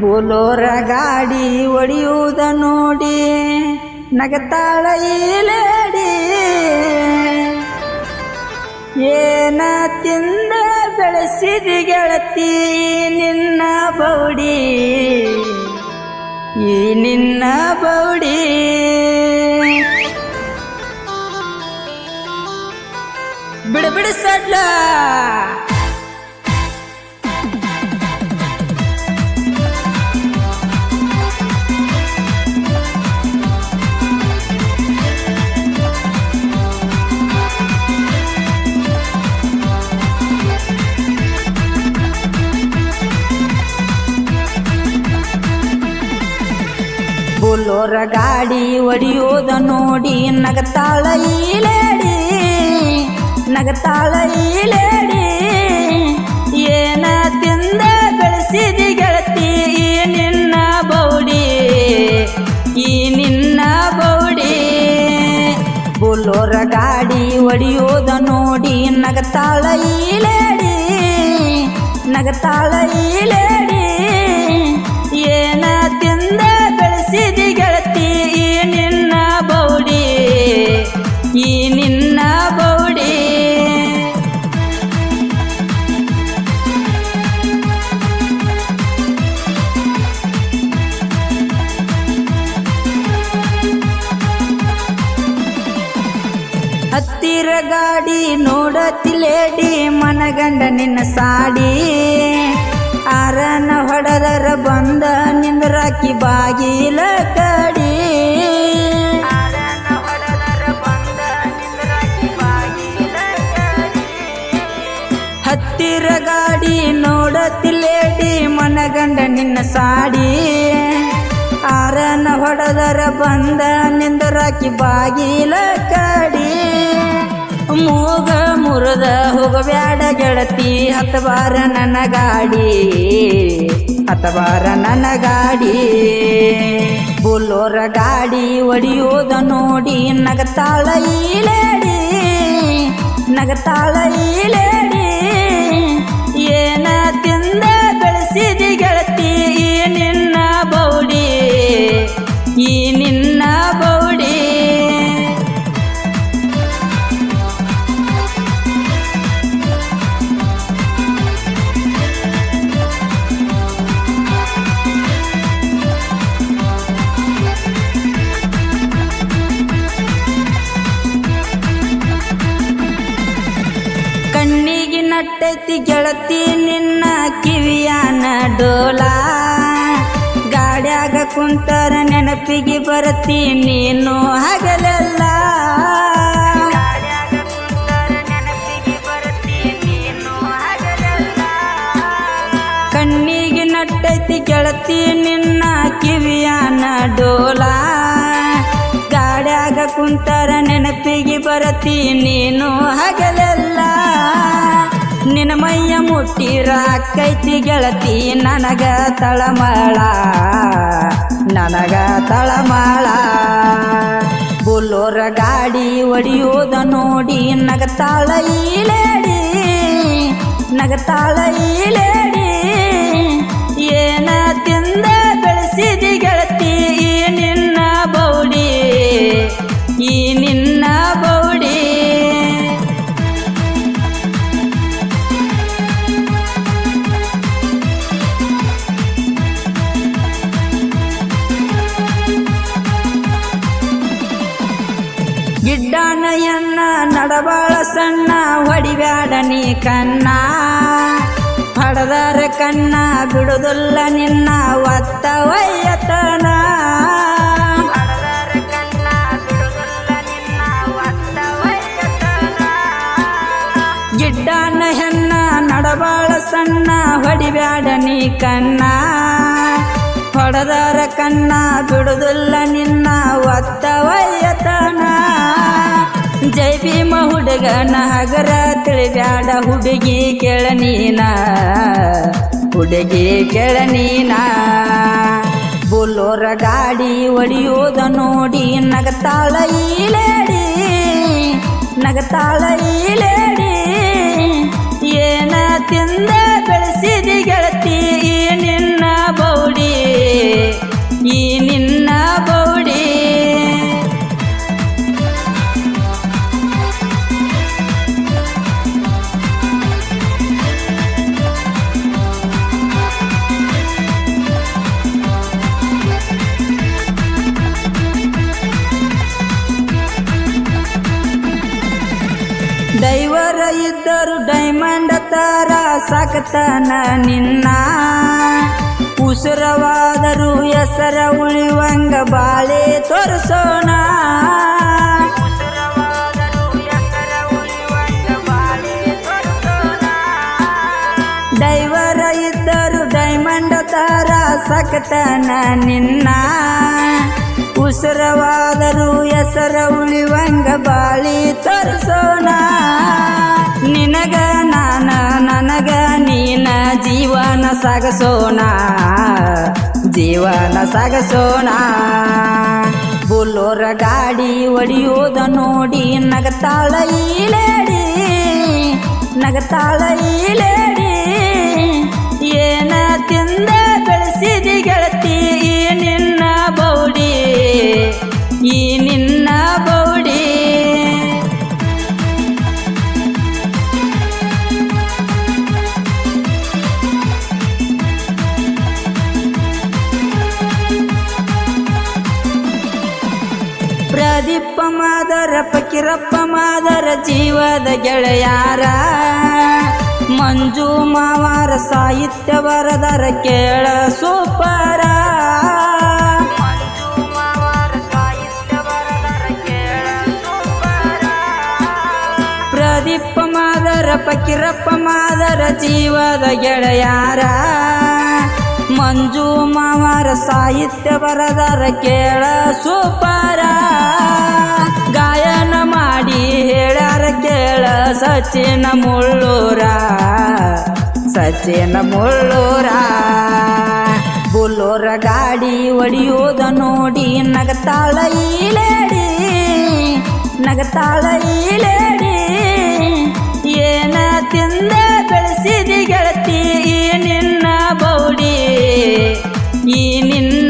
ಬೋಲೋರ ಗಾಡಿ ಒಡೆಯುವುದ ನೋಡಿ ನಗತಾಳ ಈಲೇಡಿ ಏನ ತಿಂದ ಬೆಳೆಸಿದಿ ಗೆಳತಿ ನಿನ್ನ ಬೌಡಿ? ಈ ನಿನ್ನ ಬೌಡಿ. ಬಿಡು ಬಿಡು ಸಡ್ಲ ಬುಲ್ಲೋರ ಗಾಡಿ ಒಡೆಯೋದ ನೋಡಿ ನಗತಾಳ ಈಲೇಡಿ ನಗತಾಳ ಈಲೇಡಿ ಏನ ತಿಂದ ಬೆಳೆಸಿದಿ ಗೆಳತಿ ಈ ನಿನ್ನ ಬೌಡಿ. ಈ ನಿನ್ನ ಬೌಡಿ. ಬೋಲೋರ ಗಾಡಿ ಒಡೆಯೋದ ನೋಡಿ ನಗತಾಳ ಈಲೇಡಿ ನಗತಾಳ ಈಲೇಡಿ ಏನ ಹತ್ತಿರ ಗಾಡಿ ನೋಡತಿಲೇಡಿ ಮನಗಂಡ ನಿನ್ನ ಸಾಡಿ. ಆರನ ಹೊಡೆದರ ಬಂದ ನಿಂದ್ರಾಕಿ ಬಾಗಿಲ ಕಡಿ. ಹತ್ತಿರ ಗಾಡಿ ನೋಡತಿಲೇಡಿ ಮನಗಂಡ ನಿನ್ನ ಸಾಡಿ. ಆರನ ಹೊಡೆದರ ಬಂದ ನಿಂದ್ರಾಕಿ ಬಾಗಿಲ ಕಡಿ. ಮೂಗ ಮುರಿದ ಹೋಗಬ್ಯಾಡ ಗೆಳತಿ ಹತ್ತಬಾರ ನನ್ನ ಗಾಡಿ ಹತ್ತಬಾರ ನನ್ನ ಗಾಡಿ. ಬುಲ್ಲೋರ ಗಾಡಿ ಒಡೆಯೋದ ನೋಡಿ ನಗತಾಳ ಈಲೇಡಿ ನಗತಾಳ ಈ ಏನ ನಟ್ಟೈತಿ ಗೆಳತಿ ನಿನ್ನ ಕಿವಿಯಾನ ಡೋಲ. ಗಾಡ್ಯಾಗ ಕುಂತರ ನೆನಪಿಗೆ ಬರತಿ ನೀನು ಹಗಲೆಲ್ಲ. ಕಣ್ಣಿಗೆ ನಟ್ಟೈತಿ ಗೆಳತಿ ನಿನ್ನ ಕಿವಿಯಾನ ಡೋಲ. ಗಾಡ್ಯಾಗ ಕುಂತರ ನೆನಪಿಗೆ ಬರತಿ ನೀನು ಹಗಲೆಲ್ಲ. ನಿನ್ನ ಮೈಯ ಮುಟ್ಟಿರ ಕೈತಿ ಗೆಳತಿ, ನನಗ ತಳಮಾಳ. ನನಗ ತಳಮಾಳ. ಬುಲ್ಲೋರ ಗಾಡಿ ಒಡಿಯೋದ ನೋಡಿ ನಗತಾಳ ಈಲೇಡಿ ನಗತಾಳ ಈಲೇಡಿ ಏನ ತಿಂದ ಬೆಳೆಸಿದಿ ಸಣ್ಣ ಹೊಡಿಬ್ಯಾಡ ನೀ ಕಣ್ಣ. ಹಡದಾರ ಕಣ್ಣ, ಬಿಡುದಿಲ್ಲ ನಿನ್ನ ಒತ್ತ ವಯ್ಯತನ ಗಿಡ್ಡನ ಹೆಣ್ಣ, ನಡಬಾಳ ಸಣ್ಣ ಹೊಡಿಬ್ಯಾಡ ನೀ ಕಣ್ಣ. ಹೊಡೆದರ ಕಣ್ಣ, ಬಿಡುದಿಲ್ಲ ನಿನ್ನ ಒತ್ತ ವಯ್ಯತನ ಜೈ ಭೀಮ ಹುಡುಗನ ಹಗರ ತಿಳಿಬ್ಯಾಡ ಹುಡುಗಿ ಕೇಳ ನೀನ. ಹುಡುಗಿ ಕೇಳ ನೀನ. ಬುಲ್ಲೋರ ಗಾಡಿ ಒಡಿಯೋದ ನೋಡಿ ನಗತಾಳ ನಗತಾಳ ತಿಂದ ಬೆಳೆಸಿದಿ ಗೆಳತಿ ಈ ನಿನ್ನ ಡೈವರ ಇದ್ದರು ಡೈಮಂಡ್ ತಾರ ಸಾಕತನ ನಿನ್ನ. ಉಸಿರವಾದರೂ ಹೆಸರ ಉಳಿವಂಗ ಬಾಳೆ ತೋರಿಸೋಣ. ಡೈವರ ಇದ್ದರು ಡೈಮಂಡ್ ತರ ಸಕತನ ನಿನ್ನ. ಉಸಿರವಾದರೂ ಹೆಸರ ಉಳಿವಂಗ ಬಾಳಿ ತೋರಿಸೋಣ. ಸಾಗಸೋಣ, ಜೀವನ ಸಾಗಸೋಣ. ಬುಲ್ಲೋರ ಗಾಡಿ ಒಡಿಯೋದ ನೋಡಿ ನಗತಾಳ ಈಲೇಡಿ ನಗತಾಳ ಈಲೇಡಿ ಏನ ತಿಂದ ಬೆಳೆಸಿದಿ ಗೆಳತಿ ನಿನ್ನ ಬೌಡಿ, ಈ ಮಾದರ ಫಕೀರಪ್ಪ ಮಾದರ ಜೀವದ ಗೆಳೆಯಾರ. ಮಂಜು ಮಾವಾರ ಸಾಹಿತ್ಯ ಬರದರ ಕೇಳ ಸೂಪರ. ಪ್ರದೀಪ ಮಾದರ ಪಕ್ಕಿರಪ್ಪ ಮಾದರ ಜೀವದ ಗೆಳೆಯಾರ. ಮಂಜು ಮಾವಾರ ಸಾಹಿತ್ಯ ಬರದರ ಕೇಳ ಸೂಪರ. ಸಚಿನ ಮುಳ್ಳೂರ ಸಚಿನ ಮುಳ್ಳೂರ. ಬುಲ್ಲೂರ ಗಾಡಿ ಒಡಿಯೋದ ನೋಡಿ ನಗತಾಳ ಈ ಲೇಡಿ, ನಗತಾಳ ಈ ಲೇಡಿ. ಏನ ತಿಂದ ಬೆಳೆಸಿದಿ ಗೆಳತಿ, ಈ ನಿನ್ನ ಬೌಡಿ, ಈ ನಿನ್ನ